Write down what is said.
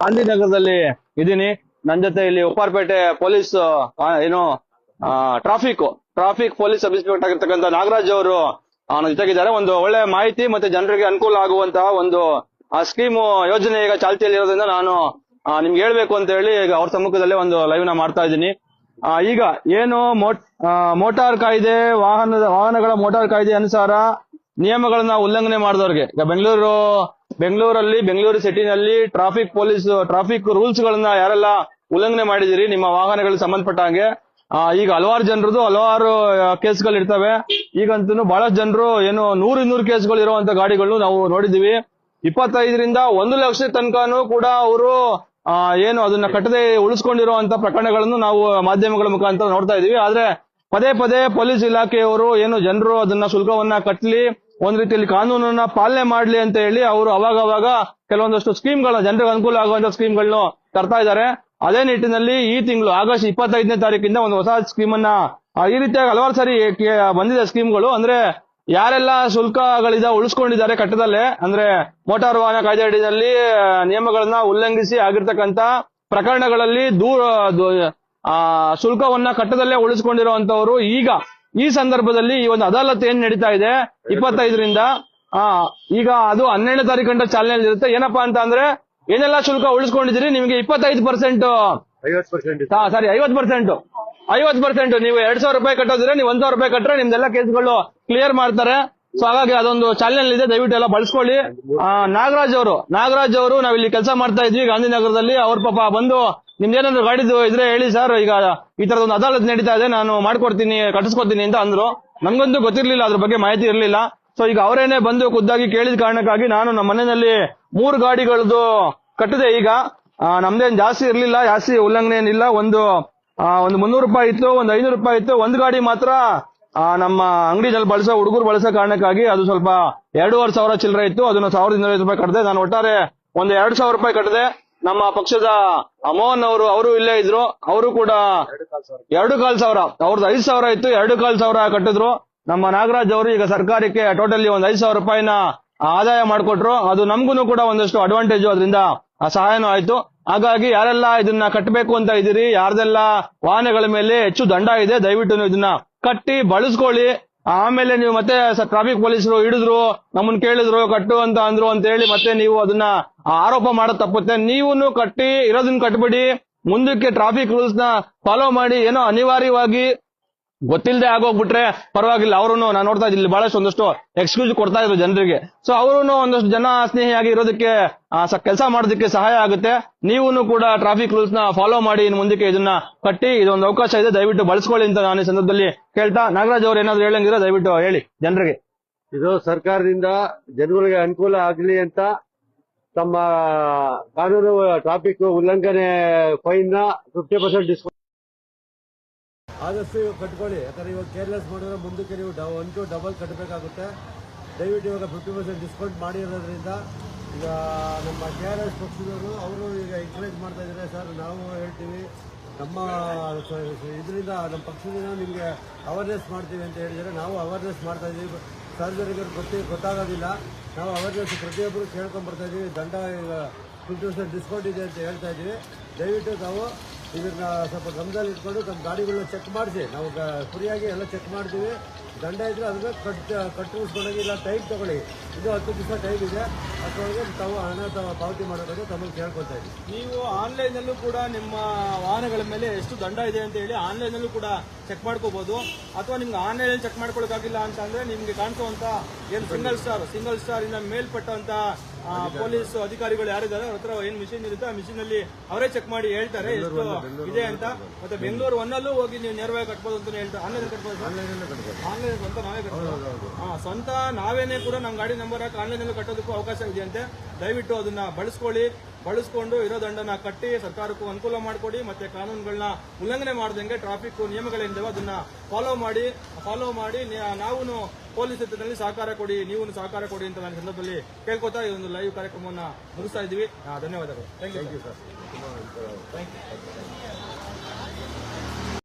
ಗಾಂಧಿನಗರದಲ್ಲಿ ಇದ್ದೀನಿ. ನನ್ನ ಜೊತೆ ಇಲ್ಲಿ ಉಪ್ಪಾರಪೇಟೆ ಪೊಲೀಸ್ ಏನು traffic traffic police sub inspector ಆಗಿರ್ತಕ್ಕಂಥ ನಾಗರಾಜ್ ಅವರು ಅವನ ಜೊತೆಗಿದ್ದಾರೆ. ಒಂದು ಒಳ್ಳೆ ಮಾಹಿತಿ ಮತ್ತೆ ಜನರಿಗೆ ಅನುಕೂಲ ಆಗುವಂತಹ ಒಂದು, ಆ, ಸ್ಕೀಮ್ ಯೋಜನೆ ಈಗ ಚಾಲ್ತಿಯಲ್ಲಿ ಇರೋದ್ರಿಂದ ನಾನು ನಿಮ್ಗೆ ಹೇಳ್ಬೇಕು ಅಂತ ಹೇಳಿ ಈಗ ಅವ್ರ ಸಮ್ಮುಖದಲ್ಲೇ ಒಂದು ಲೈವ್ನ ಮಾಡ್ತಾ ಇದ್ದೀನಿ. ಈಗ ಏನು ಮೋಟಾರ್ ಕಾಯ್ದೆ, ವಾಹನದ, ವಾಹನಗಳ ಮೋಟಾರ್ ಕಾಯ್ದೆ ಅನುಸಾರ ನಿಯಮಗಳನ್ನ ಉಲ್ಲಂಘನೆ ಮಾಡಿದವ್ರಿಗೆ. ಈಗ ಬೆಂಗಳೂರು, ಬೆಂಗಳೂರಲ್ಲಿ, ಬೆಂಗಳೂರು ಸಿಟಿನಲ್ಲಿ ಟ್ರಾಫಿಕ್ ಪೊಲೀಸ್ ಟ್ರಾಫಿಕ್ ರೂಲ್ಸ್ ಗಳನ್ನ ಯಾರೆಲ್ಲ ಉಲ್ಲಂಘನೆ ಮಾಡಿದಿರಿ ನಿಮ್ಮ ವಾಹನಗಳಿಗೆ ಸಂಬಂಧಪಟ್ಟ ಹಾಗೆ ಈಗ ಹಲವಾರು ಜನರದು ಹಲವಾರು ಕೇಸ್ಗಳು ಇರ್ತವೆ. ಈಗಂತೂ ಬಹಳಷ್ಟು ಜನರು ಏನು ನೂರು ಇನ್ನೂರು ಕೇಸ್ಗಳು ಇರುವಂತ ಗಾಡಿಗಳನ್ನು ನಾವು ನೋಡಿದೀವಿ ಇಪ್ಪತ್ತೈದರಿಂದ ಒಂದು ಲಕ್ಷದ ತನಕನೂ ಕೂಡ ಅವರು ಏನು ಅದನ್ನ ಕಟ್ಟದೆ ಉಳಿಸ್ಕೊಂಡಿರುವಂತ ಪ್ರಕರಣಗಳನ್ನು ನಾವು ಮಾಧ್ಯಮಗಳ ಮುಖಾಂತರ ನೋಡ್ತಾ ಇದೀವಿ ಆದ್ರೆ ಪದೇ ಪದೇ ಪೊಲೀಸ್ ಇಲಾಖೆಯವರು ಏನು ಜನರು ಅದನ್ನ ಶುಲ್ಕವನ್ನ ಕಟ್ಟಲಿ ಒಂದ್ ರೀತಿಯಲ್ಲಿ ಕಾನೂನನ್ನ ಪಾಲನೆ ಮಾಡ್ಲಿ ಅಂತ ಹೇಳಿ ಅವರು ಅವಾಗ ಅವಾಗ ಕೆಲವೊಂದಷ್ಟು ಸ್ಕೀಮ್ಗಳನ್ನ, ಜನರಿಗೆ ಅನುಕೂಲ ಆಗುವಂತ ಸ್ಕೀಮ್ಗಳನ್ನ ತರ್ತಾ ಇದ್ದಾರೆ. ಅದೇ ನಿಟ್ಟಿನಲ್ಲಿ ಈ ತಿಂಗಳು ಆಗಸ್ಟ್ ಇಪ್ಪತ್ತೈದನೇ ತಾರೀಕಿಂದ ಒಂದು ಹೊಸ ಸ್ಕೀಮ್ ಅನ್ನ ಈ ರೀತಿಯಾಗಿ ಹಲವಾರು ಸಾರಿ ಬಂದಿದ ಸ್ಕೀಮ್ಗಳು. ಅಂದ್ರೆ ಯಾರೆಲ್ಲ ಶುಲ್ಕಗಳಿದ ಉಳಿಸ್ಕೊಂಡಿದ್ದಾರೆ ಕಟ್ಟದಲ್ಲೇ, ಅಂದ್ರೆ ಮೋಟಾರ್ ವಾಹನ ಕಾಯ್ದೆ ಅಡಿಯಲ್ಲಿ ನಿಯಮಗಳನ್ನ ಉಲ್ಲಂಘಿಸಿ ಆಗಿರ್ತಕ್ಕಂತ ಪ್ರಕರಣಗಳಲ್ಲಿ ದೂರ ಶುಲ್ಕವನ್ನ ಕಟ್ಟದಲ್ಲೇ ಉಳಿಸ್ಕೊಂಡಿರುವಂತವರು ಈಗ ಈ ಸಂದರ್ಭದಲ್ಲಿ ಈ ಒಂದು ಅದಾಲತ್ ಏನ್ ನಡೀತಾ ಇದೆ? ಇಪ್ಪತ್ತೈದರಿಂದ ಆ ಈಗ ಅದು ಹನ್ನೆರಡು ತಾರೀಕು ಗಂಟೆ ಚಾಲನೆಯಲ್ಲಿ ಇರುತ್ತೆ ಏನಪ್ಪಾ ಅಂತ ಅಂದ್ರೆ ಏನೆಲ್ಲ ಶುಲ್ಕ ಉಳಿಸ್ಕೊಂಡಿದ್ದೀರಿ? ನಿಮಗೆ ಇಪ್ಪತ್ತೈದು ಪರ್ಸೆಂಟ್ ಸಾರಿ ಐವತ್ ಪರ್ಸೆಂಟ್ ಐವತ್ ಪರ್ಸೆಂಟ್ ನೀವು ಎರಡ್ ಸಾವಿರ ರೂಪಾಯಿ ಕಟ್ಟೋದ್ರೆ ನೀವು ಒಂದ್ ಸಾವಿರ ರೂಪಾಯಿ ಕಟ್ಟರೆ ನಿಮ್ದೆಲ್ಲ ಕೇಸ್ಗಳು ಕ್ಲಿಯರ್ ಮಾಡ್ತಾರೆ. ಸೊ ಹಾಗಾಗಿ ಅದೊಂದು ಚಾಲೆಂಜ್ ಇದೆ, ದಯವಿಟ್ಟು ಎಲ್ಲ ಬಳಸ್ಕೊಳ್ಳಿ. ನಾಗರಾಜ್ ಅವರು ನಾಗರಾಜ್ ಅವರು ನಾವಿಲ್ಲಿ ಕೆಲಸ ಮಾಡ್ತಾ ಇದ್ವಿ ಗಾಂಧಿನಗರದಲ್ಲಿ. ಅವ್ರ ಪಾಪ ಬಂದು ನಿಮ್ದೇನಾದ್ರು ಗಾಡಿದು ಇದ್ರೆ ಹೇಳಿ ಸರ್ ಈಗ ಈ ತರದ ಒಂದು ಅದಾಲತ್ ನಡೀತಾ ಇದೆ, ನಾನು ಮಾಡ್ಕೊಡ್ತೀನಿ, ಕಟ್ಟಿಸ್ಕೊಡ್ತೀನಿ ಅಂತ ಅಂದ್ರು. ನಮ್ಗಂತೂ ಗೊತ್ತಿರ್ಲಿಲ್ಲ, ಅದ್ರ ಬಗ್ಗೆ ಮಾಹಿತಿ ಇರ್ಲಿಲ್ಲ. ಸೊ ಈಗ ಅವರೇನೆ ಬಂದು ಖುದ್ದಾಗಿ ಕೇಳಿದ ಕಾರಣಕ್ಕಾಗಿ ನಾನು ನಮ್ಮ ಮನೆಯಲ್ಲಿ ಮೂರು ಗಾಡಿಗಳದ್ದು ಕಟ್ಟಿದೆ ಈಗ. ನಮ್ದೇನ್ ಜಾಸ್ತಿ ಇರ್ಲಿಲ್ಲ, ಜಾಸ್ತಿ ಉಲ್ಲಂಘನೆ ಏನಿಲ್ಲ. ಒಂದು ಒಂದು ಮುನ್ನೂರು ರೂಪಾಯಿ ಇತ್ತು, ಒಂದು ಐನೂರು ರೂಪಾಯಿ ಇತ್ತು. ಒಂದು ಗಾಡಿ ಮಾತ್ರ ನಮ್ಮ ಅಂಗಡಿನಲ್ಲಿ ಬಳಸೋ ಹುಡುಗರು ಬಳಸೋ ಕಾರಣಕ್ಕಾಗಿ ಅದು ಸ್ವಲ್ಪ ಎರಡೂವರೆ ಸಾವಿರ ಚಿಲ್ಲರೆ ಇತ್ತು. ಅದನ್ನ ಸಾವಿರದ ಇನ್ನೂರೈವತ್ತು ರೂಪಾಯಿ ಕಟ್ಟದೆ ನಾನು ಒಟ್ಟಾರೆ ಒಂದು ಎರಡ್ ಸಾವಿರ ರೂಪಾಯಿ ಕಟ್ಟಿದೆ ನಮ್ಮ ಪಕ್ಷದ ಅಮೋಹನ್ ಅವರು ಅವರು ಇಲ್ಲೇ ಇದ್ರು. ಅವರು ಕೂಡ ಎರಡು ಕಾಲ್ ಸಾವಿರ. ಅವ್ರದ್ದು ಐದು ಸಾವಿರ ಇತ್ತು. ಎರಡು ಕಾಲ್ ಸಾವಿರ ಕಟ್ಟಿದ್ರು. ನಮ್ಮ ನಾಗರಾಜ್ ಅವರು ಈಗ ಸರ್ಕಾರಕ್ಕೆ ಟೋಟಲಿ ಒಂದ್ ಐದು ಸಾವಿರ ರೂಪಾಯಿನ ಆದಾಯ ಮಾಡಿಕೊಟ್ರು. ಅದು ನಮ್ಗೂ ಕೂಡ ಒಂದಷ್ಟು ಅಡ್ವಾಂಟೇಜ್ ಅದರಿಂದ ಸಹಾಯನೂ ಆಯ್ತು. ಹಾಗಾಗಿ ಯಾರೆಲ್ಲ ಇದನ್ನ ಕಟ್ಟಬೇಕು ಅಂತ ಇದೀರಿ ಯಾರ್ದೆಲ್ಲ ವಾಹನಗಳ ಮೇಲೆ ಹೆಚ್ಚು ದಂಡ ಇದೆ, ದಯವಿಟ್ಟು ಇದನ್ನ ಕಟ್ಟಿ ಬಳಸ್ಕೊಳ್ಳಿ. ಆಮೇಲೆ ನೀವು ಮತ್ತೆ ಟ್ರಾಫಿಕ್ ಪೊಲೀಸರು ಹಿಡಿದ್ರು, ನಮ್ಮನ್ ಕೇಳಿದ್ರು, ಕಟ್ಟು ಅಂತ ಅಂದ್ರು ಅಂತ ಹೇಳಿ ಮತ್ತೆ ನೀವು ಅದನ್ನ ಆರೋಪ ಮಾಡೋದ್ ತಪ್ಪುತ್ತೆ. ನೀವು ಕಟ್ಟಿ, ಇರೋದನ್ನ ಕಟ್ಬಿಡಿ. ಮುಂದಕ್ಕೆ ಟ್ರಾಫಿಕ್ ರೂಲ್ಸ್ನ ಫಾಲೋ ಮಾಡಿ. ಏನೋ ಅನಿವಾರ್ಯವಾಗಿ ಗೊತ್ತಿಲ್ಲದೆ ಆಗೋಗ್ಬಿಟ್ರೆ ಪರವಾಗಿಲ್ಲ. ಅವರು ನಾನು ನೋಡ್ತಾ ಇದ್ದೀನಿ ಬಹಳಷ್ಟು ಒಂದಷ್ಟು ಎಕ್ಸ್ಕ್ಯೂಸ್ ಕೊಡ್ತಾ ಇದ್ರು ಜನರಿಗೆ. ಸೊ ಅವರು ಒಂದಷ್ಟು ಜನ ಸ್ನೇಹಿಯಾಗಿ ಇರೋದಕ್ಕೆ ಕೆಲಸ ಮಾಡೋದಕ್ಕೆ ಸಹಾಯ ಆಗುತ್ತೆ. ನೀವು ಕೂಡ ಟ್ರಾಫಿಕ್ ರೂಲ್ಸ್ನ ಫಾಲೋ ಮಾಡಿ ಇನ್ ಮುಂದಕ್ಕೆ ಇದನ್ನ ಕಟ್ಟಿ, ಇದೊಂದು ಅವಕಾಶ ಇದೆ, ದಯವಿಟ್ಟು ಬಳಸ್ಕೊಳ್ಳಿ ಅಂತ ನಾನು ಈ ಸಂದರ್ಭದಲ್ಲಿ ಕೇಳ್ತಾ, ನಾಗರಾಜ್ ಅವರು ಏನಾದ್ರು ಹೇಳಂಗಿದ್ರೆ ದಯವಿಟ್ಟು ಹೇಳಿ, ಜನರಿಗೆ. ಇದು ಸರ್ಕಾರದಿಂದ ಜನಗಳಿಗೆ ಅನುಕೂಲ ಆಗಲಿ ಅಂತ ತಮ್ಮ ಕಾನೂನು ಟ್ರಾಫಿಕ್ ಉಲ್ಲಂಘನೆ ಫೈನ್ ಫಿಫ್ಟಿ ಪರ್ಸೆಂಟ್ ಡಿಸ್ಕೌಂಟ್ ಆದಷ್ಟು ಇವಾಗ ಕಟ್ಕೊಳ್ಳಿ. ಯಾಕಂದರೆ ಇವಾಗ ಕೇರ್ಲೆಸ್ ಮಾಡಿದ್ರೆ ಮುಂದಕ್ಕೆ ನೀವು ಒನ್ ಟು ಡಬಲ್ ಕಟ್ಟಬೇಕಾಗುತ್ತೆ ದಯವಿಟ್ಟು ಇವಾಗ ಫಿಫ್ಟಿ ಪರ್ಸೆಂಟ್ ಡಿಸ್ಕೌಂಟ್ ಮಾಡಿರೋದ್ರಿಂದ ಈಗ ನಮ್ಮ ಕೆ ಆರ್ ಎಸ್ ಪಕ್ಷದವರು ಅವರು ಈಗ ಎಂಕರೇಜ್ ಮಾಡ್ತಾ ಇದ್ದಾರೆ. ಸರ್, ನಾವು ಹೇಳ್ತೀವಿ. ನಮ್ಮ ಇದರಿಂದ ನಮ್ಮ ಪಕ್ಷದಿಂದ ನಿಮಗೆ ಅವೇರ್ನೆಸ್ ಮಾಡ್ತೀವಿ ಅಂತ ಹೇಳಿದರೆ ನಾವು ಅವೇರ್ನೆಸ್ ಮಾಡ್ತಾ ಇದ್ದೀವಿ. ಸಾರ್ವಜನಿಕರು ಗೊತ್ತಿ ಗೊತ್ತಾಗೋದಿಲ್ಲ. ನಾವು ಅವೇರ್ನೆಸ್ ಪ್ರತಿಯೊಬ್ಬರು ಕೇಳ್ಕೊಂಡ್ಬರ್ತಾ ಇದ್ದೀವಿ. ದಂಡ ಈಗ ಫಿಫ್ಟಿ ಪರ್ಸೆಂಟ್ ಡಿಸ್ಕೌಂಟ್ ಇದೆ ಅಂತ ಹೇಳ್ತಾ ಇದ್ದೀವಿ. ದಯವಿಟ್ಟು ತಾವು ಇದನ್ನ ಸ್ವಲ್ಪ ಗಮನದಲ್ಲಿ ಇಟ್ಕೊಂಡು ತಮ್ಮ ಗಾಡಿಗಳನ್ನ ಚೆಕ್ ಮಾಡಿಸಿ. ನಾವು ಫ್ರೀಯಾಗಿ ಎಲ್ಲ ಚೆಕ್ ಮಾಡ್ತೀವಿ. ದಂಡ ಇದ್ರೆ ಅದನ್ನ ಕಟ್ ಕಟ್ಟುಸ್ಕೊಂಡೋಗಿ ಇಲ್ಲ ಟೈಮ್ ತಗೊಳ್ಳಿ. ಇದು ಹತ್ತು ದಿವಸ ಟೈಮ್ ಇದೆ. ಅದರೊಳಗೆ ತಾವು ಹಣ ತಾವು ಪಾವತಿ ಮಾಡೋದಕ್ಕೆ ತಮಗೆ ಕೇಳ್ಕೊತಾ ಇದ್ದೀವಿ. ನೀವು ಆನ್ಲೈನಲ್ಲೂ ಕೂಡ ನಿಮ್ಮ ವಾಹನಗಳ ಮೇಲೆ ಎಷ್ಟು ದಂಡ ಇದೆ ಅಂತ ಹೇಳಿ ಆನ್ಲೈನಲ್ಲೂ ಕೂಡ ಚೆಕ್ ಮಾಡ್ಕೋಬೋದು. ಅಥವಾ ನಿಮ್ಗೆ ಆನ್ಲೈನ್ ಚೆಕ್ ಮಾಡ್ಕೊಳಕ್ಕಾಗಿಲ್ಲ ಅಂತ ಅಂದ್ರೆ ನಿಮಗೆ ಕಾಣಿಸುವಂತ ಏನು ಸಿಂಗಲ್ ಸ್ಟಾರ್ ಸಿಂಗಲ್ ಸ್ಟಾರ್ ಇಂದ ಮೇಲ್ಪಟ್ಟಂತ ಆ, ಪೊಲೀಸ್ ಅಧಿಕಾರಿಗಳು ಯಾರಿದ್ದಾರೆ ಅವ್ರ ಹತ್ರ ಏನ್ ಮಿಷಿನ್ ಇರುತ್ತೆ ಆ ಮಿಷಿನ್ ಅಲ್ಲಿ ಅವರೇ ಚೆಕ್ ಮಾಡಿ ಹೇಳ್ತಾರೆ ಎಷ್ಟು ಇದೆ ಅಂತ. ಮತ್ತೆ ಬೆಂಗಳೂರು ಒನ್ನಲ್ಲೂ ಹೋಗಿ ನೀವು ನೇರವಾಗಿ ಕಟ್ಬೋದು ಅಂತ ಹೇಳ್ತಾರೆ. ಆನ್ಲೈನ್ ಕಟ್ಬೋದು ಆನ್ಲೈನ್ ಸ್ವಂತ ನಾವೇ ಕಟ್ಬೋದು ಹಾ ಸ್ವಂತ ನಾವೇನೆ ಕೂಡ ನಮ್ಮ ಗಾಡಿ ನಂಬರ್ ಹಾಕಿ ಆನ್ಲೈನ್ ಅಲ್ಲಿ ಕಟ್ಟೋದಕ್ಕೂ ಅವಕಾಶ ಇದೆ ಅಂತೆ ದಯವಿಟ್ಟು ಅದನ್ನ ಬಳಸ್ಕೊಳ್ಳಿ. ಬಳಸ್ಕೊಂಡು ಇರೋ ದಂಡನ ಕಟ್ಟಿ ಸರ್ಕಾರಕ್ಕೂ ಅನುಕೂಲ ಮಾಡಿಕೊಡಿ ಮತ್ತೆ ಕಾನೂನುಗಳನ್ನ ಉಲ್ಲಂಘನೆ ಮಾಡ್ದಂಗೆ ಟ್ರಾಫಿಕ್ ನಿಯಮಗಳೇನಿದಾವೆ ಅದನ್ನ ಫಾಲೋ ಮಾಡಿ ಫಾಲೋ ಮಾಡಿ ನಾವು ಪೊಲೀಸ್ ಹತ್ತಿರದಲ್ಲಿ ಸಹಕಾರ ಕೊಡಿ ನೀವು ಸಹಕಾರ ಕೊಡಿ ಅಂತ ನಾನು ಸಂದರ್ಭದಲ್ಲಿ ಕೇಳ್ಕೊತಾ ಈ ಒಂದು ಲೈವ್ ಕಾರ್ಯಕ್ರಮವನ್ನು ಮುಗಿಸ್ತಾ ಇದ್ದೀವಿ. ಧನ್ಯವಾದಗಳು. Thank you sir thank you